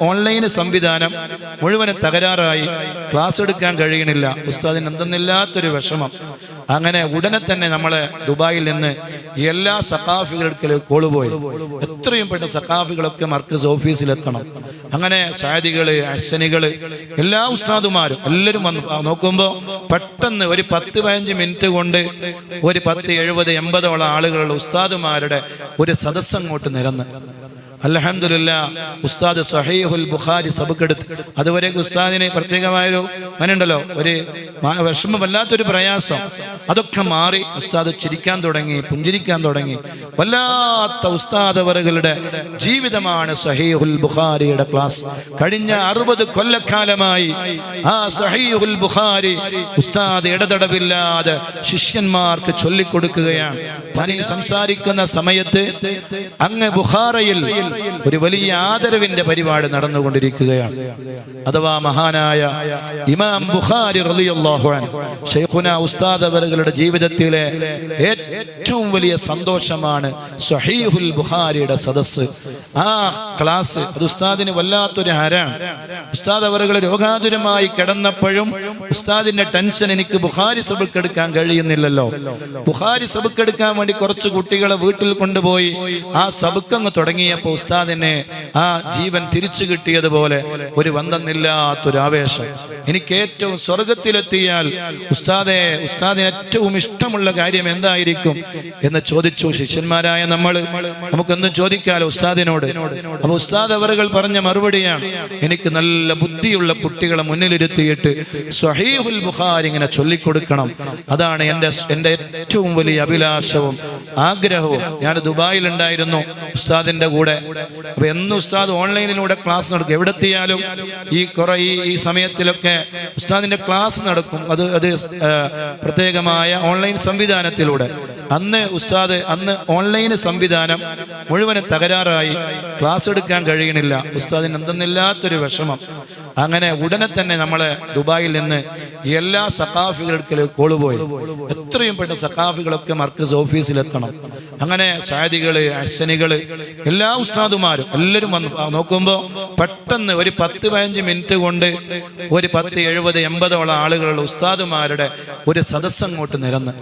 Online സംവിധാനം മുഴുവനും തകരാറായി. Class എടുക്കാൻ കഴിയണില്ല. ഉസ്താദിന് എന്തെന്നില്ലാത്തൊരു വിഷമം. അങ്ങനെ ഉടനെ തന്നെ നമ്മൾ ദുബായിൽ നിന്ന് എല്ലാ സക്കാഫികൾക്ക് കോൾ പോയി. എത്രയും പെട്ടെന്ന് സക്കാഫികളൊക്കെ മർക്കസ് ഓഫീസിലെത്തണം അങ്ങനെ സാദികൾ അശ്വനികൾ എല്ലാ ഉസ്താദുമാരും എല്ലാവരും വന്നു. നോക്കുമ്പോൾ പെട്ടെന്ന് ഒരു പത്ത് പതിനഞ്ച് മിനിറ്റ് കൊണ്ട് ഒരു പത്ത് എഴുപത് എൺപതോളം ആളുകളുള്ള ഉസ്താദുമാരുടെ ഒരു സദസ്സ് അങ്ങോട്ട് നിരന്ന്. അലഹമില്ല ഉസ്താദ് സഹീഹുൽ ബുഖാരി സബക്കെടുത്ത്. അതുവരെ ഉസ്താദിന് പ്രത്യേകമായൊരു മനുണ്ടല്ലോ ഒരു വിഷമം വല്ലാത്തൊരു പ്രയാസം. അതൊക്കെ മാറി ഉസ്താദ് ചിരിക്കാൻ തുടങ്ങി പുഞ്ചിരിക്കാൻ തുടങ്ങി. വല്ലാത്ത ഉസ്താദ് അവറുകളുടെ ജീവിതമാണ് സഹീഹുൽ ബുഖാരിയുടെ ക്ലാസ്. കഴിഞ്ഞ അറുപത് കൊല്ലക്കാലമായി ആ സഹീഹുൽ ബുഖാരി ഉസ്താദ് ഇടതടവില്ലാതെ ശിഷ്യന്മാർക്ക് ചൊല്ലിക്കൊടുക്കുകയാണ്. പനി സംസാരിക്കുന്ന സമയത്ത് അങ്ങ് ബുഖാറയിൽ ഒരു വലിയ ആദരവിന്റെ പരിപാടി നടന്നുകൊണ്ടിരിക്കുകയാണ്. അഥവാ മഹാനായ ഇമാം ബുഖാരി റളിയല്ലാഹു അൻഹു. ഷെയ്ഖുന ഉസ്താദ് അവരുടെ ജീവിതത്തിലെ ഏറ്റവും വലിയ സന്തോഷമാണ് സഹീഹുൽ ബുഹാരിയുടെ സദസ്സ്. ആ ക്ലാസ് അത് ഉസ്താദിന് വല്ലാത്തൊരു ഹരാണ്. ഉസ്താദ് അവരുടെ രോഗാതുരമായി കിടന്നപ്പോഴും ഉസ്താദിന്റെ ടെൻഷൻ എനിക്ക് ബുഹാരി സബക്ക് എടുക്കാൻ കഴിയുന്നില്ലല്ലോ. ബുഹാരി സബക്ക് എടുക്കാൻ വേണ്ടി കുറച്ച് കുട്ടികളെ വീട്ടിൽ കൊണ്ടുപോയി ആ സബക്കങ്ങ് തുടങ്ങിയപ്പോൾ ഉസ്താദിനെ ആ ജീവൻ തിരിച്ചു കിട്ടിയതുപോലെ ഒരു വന്തന്നില്ലാത്തൊരു ആവേശം എനിക്ക് ഏറ്റവും സ്വർഗത്തിലെത്തിയാൽ ഉസ്താദെ ഉസ്താദിന് ഏറ്റവും ഇഷ്ടമുള്ള കാര്യം എന്തായിരിക്കും എന്ന് ചോദിച്ചു ശിഷ്യന്മാരായ നമ്മൾ. നമുക്കൊന്നും ചോദിക്കാലോ ഉസ്താദിനോട്. അപ്പൊ ഉസ്താദ് അവറുകൾ പറഞ്ഞ മറുപടിയാണ് എനിക്ക് നല്ല ബുദ്ധിയുള്ള കുട്ടികളെ മുന്നിലിരുത്തിയിട്ട് സ്വഹീഹുൽ ബുഖാരി ഇങ്ങനെ ചൊല്ലിക്കൊടുക്കണം. അതാണ് എന്റെ എന്റെ ഏറ്റവും വലിയ അഭിലാഷവും ആഗ്രഹവും. ഞാൻ ദുബായിൽ ഉണ്ടായിരുന്നു ഉസ്താദിന്റെ കൂടെ. അപ്പൊ എന്ന് ഉസ്താദ് ഓൺലൈനിലൂടെ ക്ലാസ് നടക്കും. എവിടെ എത്തിയാലും ഈ കുറെ ഈ സമയത്തിലൊക്കെ ഉസ്താദിന്റെ ക്ലാസ് നടക്കും. അത് അത് പ്രത്യേകമായ ഓൺലൈൻ സംവിധാനത്തിലൂടെ. അന്ന് ഉസ്താദ് അന്ന് ഓൺലൈൻ സംവിധാനം മുഴുവനും തകരാറായി. ക്ലാസ് എടുക്കാൻ കഴിയണില്ല. ഉസ്താദിന് എന്തെന്നില്ലാത്തൊരു വിഷമം. അങ്ങനെ ഉടനെ തന്നെ നമ്മളെ ദുബായിൽ നിന്ന് എല്ലാ സക്കാഫികൾക്ക് കോളുപോയി എത്രയും പെട്ടെന്ന് സഖാഫികളൊക്കെ മർക്കസ് ഓഫീസിലെത്തണം. അങ്ങനെ സാദികൾ അശ്വനികൾ എല്ലാ ഉസ്താദുമാരും എല്ലാവരും വന്നു. നോക്കുമ്പോൾ പെട്ടെന്ന് ഒരു പത്ത് പതിനഞ്ച് മിനിറ്റ് കൊണ്ട് ഒരു പത്ത് എഴുപത് എൺപതോളം ആളുകളുള്ള ഉസ്താദുമാരുടെ ഒരു സദസ്സങ്ങോട്ട് നിരന്ന്.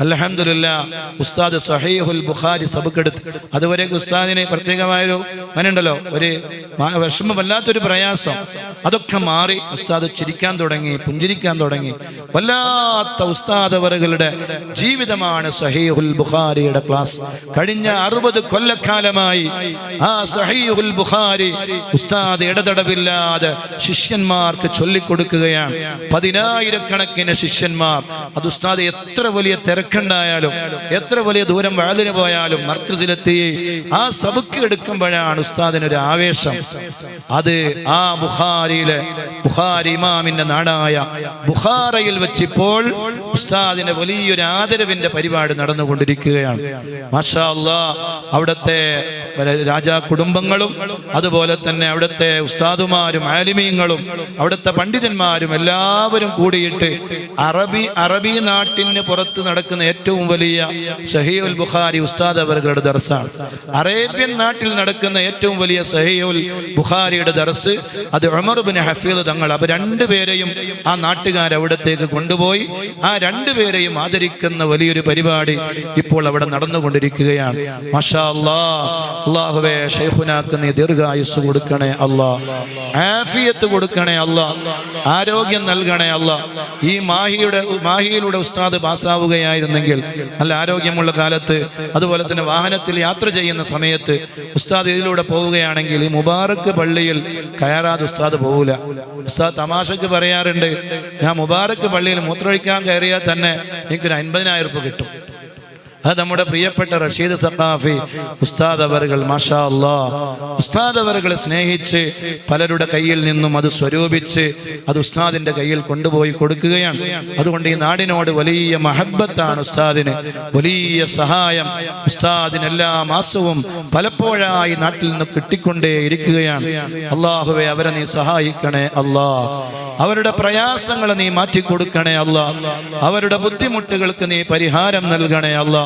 അലഹമില്ല ഉസ്താദ് സഹീഹുൽ ബുഖാരി സബക്കെടുത്ത് അതുവരെ ഉസ്താദിന് പ്രത്യേകമായൊരു മനുണ്ടല്ലോ ഒരു വിഷമമല്ലാത്തൊരു പ്രയാസം. അതൊക്കെ മാറി ഉസ്താദ് ചിരിക്കാൻ തുടങ്ങി പുഞ്ചിരിക്കാൻ തുടങ്ങി. വല്ലാത്ത ഉസ്താദ് അവറുകളുടെ ജീവിതമാണ് സഹീഹുൽ ബുഖാരിയുടെ ക്ലാസ്. കഴിഞ്ഞ അറുപത് കൊല്ലക്കാലമായി ആ സഹീഹുൽ ബുഖാരി ഉസ്താദ് ഇടതടവില്ലാതെ ശിഷ്യന്മാർക്ക് ചൊല്ലിക്കൊടുക്കുകയാണ്. പതിനായിരക്കണക്കിന് ശിഷ്യന്മാർ. അത് ഉസ്താദ് എത്ര വലിയ തിരക്കുണ്ടായാലും എത്ര വലിയ ദൂരം വഴുതിന് പോയാലും മർക്കസിലെത്തി ആ സബക്ക് എടുക്കുമ്പോഴാണ് ഉസ്താദിന് ഒരു ആവേശം. അത് ആ ബുഹാരിയിലെ ബുഖാരി ഇമാമിന്റെ നാടായ ബുഹാറയിൽ വെച്ചിപ്പോൾ ഉസ്താദിന്റെ വലിയൊരു ആദരവിന്റെ പരിപാടി നടന്നുകൊണ്ടിരിക്കുകയാണ്. മാഷാ അല്ലാ അവിടുത്തെ രാജാ കുടുംബങ്ങളും അതുപോലെ തന്നെ അവിടുത്തെ ഉസ്താദുമാരും ആലിമീങ്ങളും അവിടുത്തെ പണ്ഡിതന്മാരും എല്ലാവരും കൂടിയിട്ട് അറബി അറബി നാട്ടിന് പുറത്ത് നടക്കുന്ന ഏറ്റവും വലിയ സഹിയുൽ ബുഖാരി ഉസ്താദ് അവരുടെ ദർസാണ്. അറേബ്യൻ നാട്ടിൽ നടക്കുന്ന ഏറ്റവും വലിയ സഹിയുൽ ബുഖാരിയുടെ ദർസ് അത് ഉമർ ബിൻ ഹഫീദ് തങ്ങൾ അപ്പൊ രണ്ടുപേരെയും ആ നാട്ടുകാർ അവിടത്തേക്ക് കൊണ്ടുപോയി ആ രണ്ടുപേരെയും ആദരിക്കുന്ന വലിയൊരു പരിപാടി ഇപ്പോൾ അവിടെ നടന്നുകൊണ്ടിരിക്കുകയാണ്. നീ ദീർഘായുസ് കൊടുക്കണേ അല്ലാ. ആഫിയത്ത് കൊടുക്കണേ അല്ലാ. ആരോഗ്യം നൽകണേ അല്ലാ. ഈ മാഹിയുടെ മാഹിയിലൂടെ ഉസ്താദ് പാസ്സാവുകയായിരുന്നെങ്കിൽ നല്ല ആരോഗ്യമുള്ള കാലത്ത് അതുപോലെ തന്നെ വാഹനത്തിൽ യാത്ര ചെയ്യുന്ന സമയത്ത് ഉസ്താദ് ഇതിലൂടെ പോവുകയാണെങ്കിൽ ഈ മുബാറക്ക് പള്ളിയിൽ കയറാതെ ഉസ്താദ് പോകൂല ഉസ്താദ് തമാശക്ക് പറയാറുണ്ട് ഞാൻ മുബാറക്ക് പള്ളിയിൽ മൂത്രമൊഴിക്കാൻ കയറിയാൽ തന്നെ എനിക്കൊരു അൻപതിനായിരം രൂപ കിട്ടും. അത് നമ്മുടെ പ്രിയപ്പെട്ട റഷീദ് സഖാഫി ഉസ്താദ് അവറുകൾ മാഷാ ഉസ്താദ് അവറുകൾ സ്നേഹിച്ച് പലരുടെ കയ്യിൽ നിന്നും അത് സ്വരൂപിച്ച് അത് ഉസ്താദിന്റെ കയ്യിൽ കൊണ്ടുപോയി കൊടുക്കുകയാണ്. അതുകൊണ്ട് ഈ നാടിനോട് വലിയ മഹബത്താണ് ഉസ്താദിന്. വലിയ സഹായം ഉസ്താദിന് എല്ലാ മാസവും പലപ്പോഴായി നാട്ടിൽ നിന്ന് കിട്ടിക്കൊണ്ടേ ഇരിക്കുകയാണ് അള്ളാഹുവെ അവരെ നീ സഹായിക്കണേ അല്ലാ. അവരുടെ പ്രയാസങ്ങൾ നീ മാറ്റിക്കൊടുക്കണേ അല്ല അവരുടെ ബുദ്ധിമുട്ടുകൾക്ക് നീ പരിഹാരം നൽകണേ അല്ലാ